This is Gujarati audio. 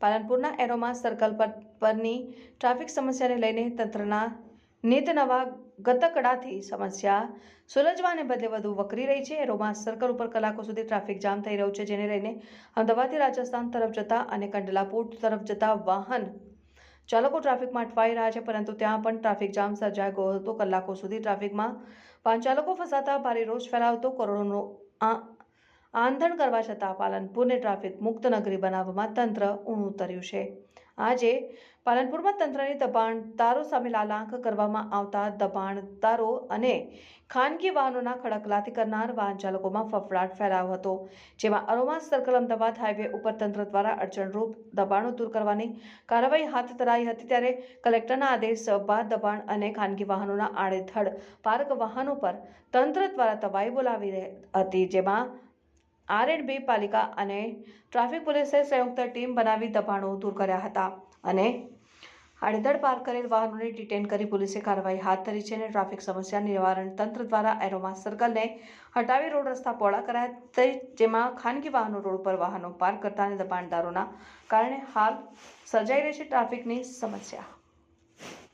પાલનપુરના એરોમા સર્કલ પર, પરની ટ્રાફિક સમસ્યાને લઈને તંત્રના નિત નવા ગતકડાથી સમસ્યા સુલજવાને બદલે વધુ વકરી રહી છે. એરોમા સર્કલ ઉપર કલાકો સુધી ટ્રાફિક જામ થઈ રહ્યું છે, જેને લઈને અમદાવાદથી રાજસ્થાન તરફ જતા અને કંડલાપુર તરફ જતા વાહન ચાલકો ટ્રાફિકમાં અટવાઈ રહ્યા છે, પરંતુ ત્યાં પણ ટ્રાફિક જામ સર્જાઈ ગયો હતો. કલાકો સુધી ટ્રાફિકમાં વાહન ચાલકો ફસાતા, ભારે રોષ ફેલાવતો, કરોડોનો આ આંધણ કરવા છતાં પાલનપુરને ટ્રાફિક મુક્ત નગરી બનાવવામાં તંત્ર ઊણું ઉતર્યું છે. આજે પાલનપુરમાં તંત્રની દબાણદારો સામે લાલાંક કરવામાં આવતા દબાણદારો અને ખાનગી વાહનોના ખડકલાથી કરનાર વાહન ચાલકોમાં ફફડાટ ફેલાયો હતો, જેમાં અરોમા સર્કલ અમદાવાદ હાઈવે ઉપર તંત્ર દ્વારા અડચણરૂપ દબાણો દૂર કરવાની કાર્યવાહી હાથ ધરાઈ હતી ત્યારે કલેક્ટરના આદેશ બાદ દબાણ અને ખાનગી વાહનોના આડેધડ પાર્ક વાહનો પર તંત્ર દ્વારા તવાઈ બોલાવી હતી, જેમાં આર એન્ડ બી પાલિકા અને ટ્રાફિક પોલીસે સંયુક્ત ટીમ બનાવી દબાણો દૂર કર્યા હતા અને આડેધડ પાર્ક કરેલ વાહનોને ડિટેન કરી પોલીસે કાર્યવાહી હાથ ધરી છે અને ટ્રાફિક સમસ્યા નિવારણ તંત્ર દ્વારા એરોમા સર્કલને હટાવી રોડ રસ્તા પહોળા કરાયા તે જેમાં ખાનગી વાહનો રોડ પર વાહનો પાર્ક કરતા અને દબાણદારોના કારણે હાલ સર્જાઈ રહી છે ટ્રાફિકની સમસ્યા.